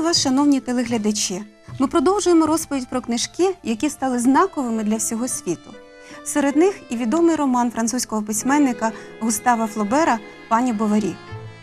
Вітаю вас, шановні телеглядачі. Ми продовжуємо розповідь про книжки, які стали знаковими для всього світу. Серед них і відомий роман французького письменника Густава Флобера Пані Боварі.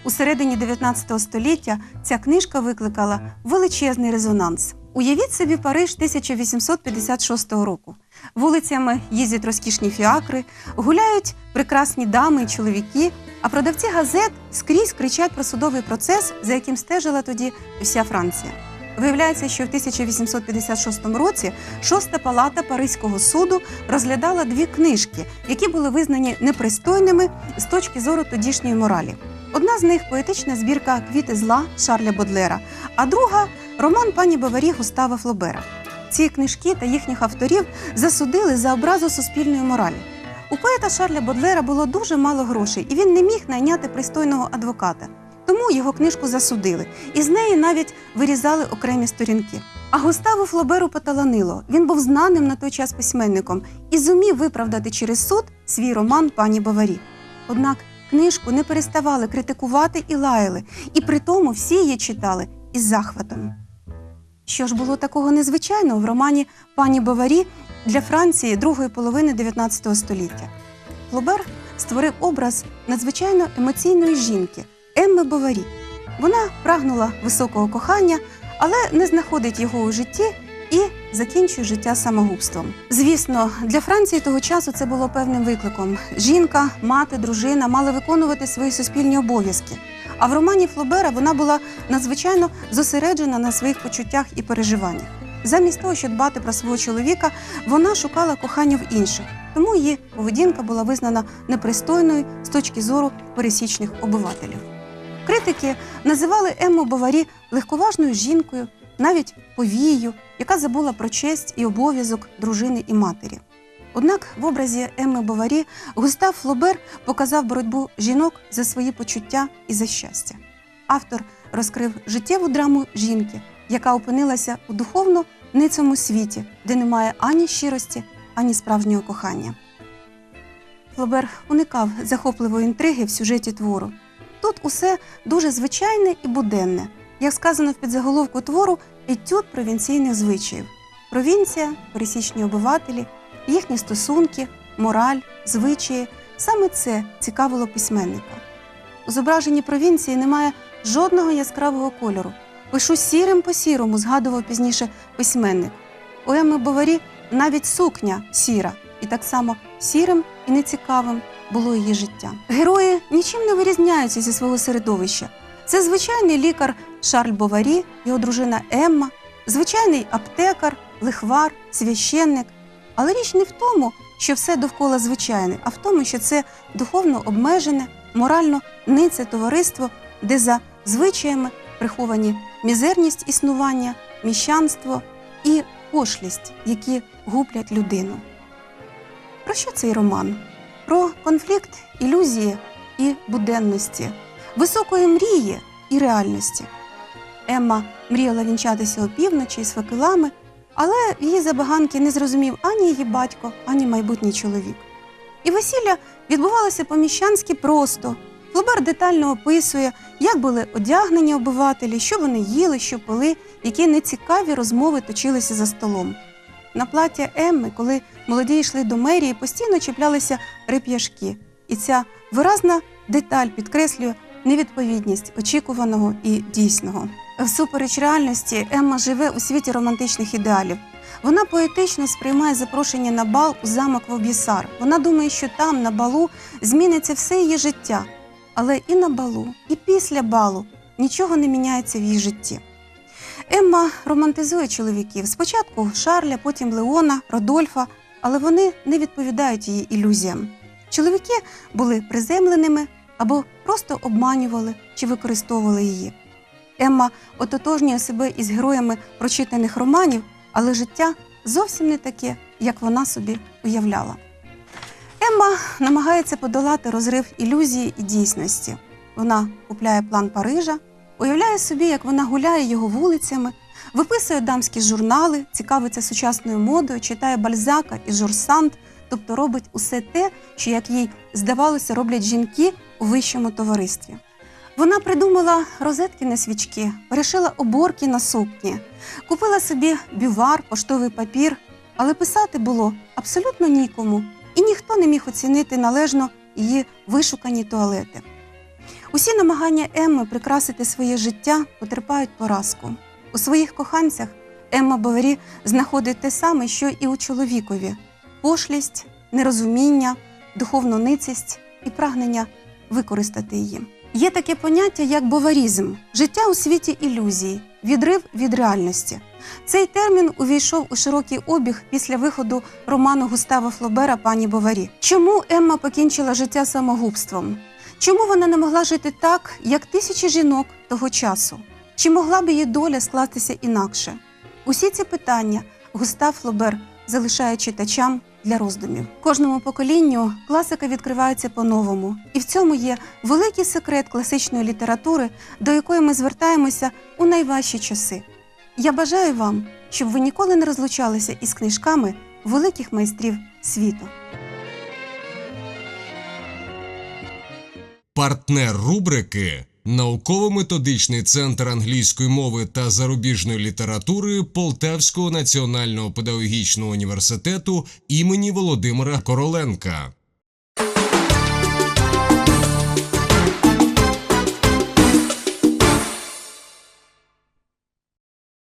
У середині 19 століття ця книжка викликала величезний резонанс. Уявіть собі Париж 1856 року. Вулицями їздять розкішні фіакри, гуляють прекрасні дами і чоловіки, а продавці газет скрізь кричать про судовий процес, за яким стежила тоді вся Франція. Виявляється, що в 1856 році шоста палата Паризького суду розглядала дві книжки, які були визнані непристойними з точки зору тодішньої моралі. Одна з них поетична збірка Квіти зла Шарля Бодлера, а друга роман пані Баварі Густава Флобера. Ці книжки та їхніх авторів засудили за образу суспільної моралі. У поета Шарля Бодлера було дуже мало грошей, і він не міг найняти пристойного адвоката. Тому його книжку засудили, і з неї навіть вирізали окремі сторінки. А Густаву Флоберу поталанило. Він був знаним на той час письменником і зумів виправдати через суд свій роман пані Баварі. Однак книжку не переставали критикувати і лаяли, і при тому всі її читали із захватом. Що ж було такого незвичайного в романі Пані Баварі для Франції другої половини 19 століття? Флобер створив образ надзвичайно емоційної жінки Емми Баварі. Вона прагнула високого кохання, але не знаходить його у житті і закінчує життя самогубством. Звісно, для Франції того часу це було певним викликом. Жінка, мати, дружина мали виконувати свої суспільні обов'язки. А в романі Флобера вона була надзвичайно зосереджена на своїх почуттях і переживаннях. Замість того, щоб дбати про свого чоловіка, вона шукала кохання в інших, тому її поведінка була визнана непристойною з точки зору пересічних обивателів. Критики називали Емму Баварі легковажною жінкою, навіть повією, яка забула про честь і обов'язок дружини і матері. Однак в образі Емми Баварі Густав Флобер показав боротьбу жінок за свої почуття і за щастя. Автор розкрив життєву драму жінки, яка опинилася у духовно ницому світі, де немає ані щирості, ані справжнього кохання. Флобер уникав захопливої інтриги в сюжеті твору. Тут усе дуже звичайне і буденне, як сказано в підзаголовку твору етюд провінційних звичаїв. Провінція, пересічні обивателі, їхні стосунки, мораль, звичаї саме це цікавило письменника. У зображенні провінції немає жодного яскравого кольору. Пишу сірим по сірому, згадував пізніше письменник. У Емми Баварі навіть сукня сіра, і так само сірим і нецікавим було її життя. Герої нічим не вирізняються зі свого середовища. Це звичайний лікар Шарль Боварі, його дружина Емма, звичайний аптекар, лихвар, священник. Але річ не в тому, що все довкола звичайне, а в тому, що це духовно обмежене, морально нице товариство, де за звичаями приховані мізерність існування, міщанство і пошлість, які гублять людину. Про що цей роман? Про конфлікт ілюзії і буденності, високої мрії і реальності. Емма мріяла вінчатися опівночі з факелами, але її забаганки не зрозумів ані її батько, ані майбутній чоловік. І весілля відбувалося поміщанськи просто. Флобер детально описує, як були одягнені обивателі, що вони їли, що пили, які нецікаві розмови точилися за столом. На плаття Емми, коли молоді йшли до мерії, постійно чіплялися реп'яшки, і ця виразна деталь підкреслює невідповідність очікуваного і дійсного. Всупереч реальності Емма живе у світі романтичних ідеалів. Вона поетично сприймає запрошення на бал у замок Воб'єсар. Вона думає, що там, на балу, зміниться все її життя. Але і на балу, і після балу нічого не міняється в її житті. Емма романтизує чоловіків спочатку Шарля, потім Леона, Родольфа, але вони не відповідають її ілюзіям. Чоловіки були приземленими або просто обманювали чи використовували її. Емма ототожнює себе із героями прочитаних романів, але життя зовсім не таке, як вона собі уявляла. Емма намагається подолати розрив ілюзії і дійсності. Вона купляє план Парижа, уявляє собі, як вона гуляє його вулицями, виписує дамські журнали, цікавиться сучасною модою, читає бальзака і журсант, тобто робить усе те, що, як їй здавалося, роблять жінки у вищому товаристві. Вона придумала розетки на свічки, перешила оборки на сукні, купила собі бювар, поштовий папір, але писати було абсолютно нікому, і ніхто не міг оцінити належно її вишукані туалети. Усі намагання Емми прикрасити своє життя потерпають поразку. У своїх коханцях Емма Бовері знаходить те саме, що і у чоловікові: пошлість, нерозуміння, духовну ницість і прагнення використати її. Є таке поняття як боварізм життя у світі ілюзій, відрив від реальності. Цей термін увійшов у широкий обіг після виходу роману Густава Флобера Пані Боварі. Чому Емма покінчила життя самогубством? Чому вона не могла жити так, як тисячі жінок того часу? Чи могла б її доля скластися інакше? Усі ці питання Густав Флобер залишає читачам для роздумів. Кожному поколінню класика відкривається по-новому, і в цьому є великий секрет класичної літератури, до якої ми звертаємося у найважчі часи. Я бажаю вам, щоб ви ніколи не розлучалися із книжками великих майстрів світу. Партнер рубрики Науково-методичний центр англійської мови та зарубіжної літератури Полтавського національного педагогічного університету імені Володимира Короленка.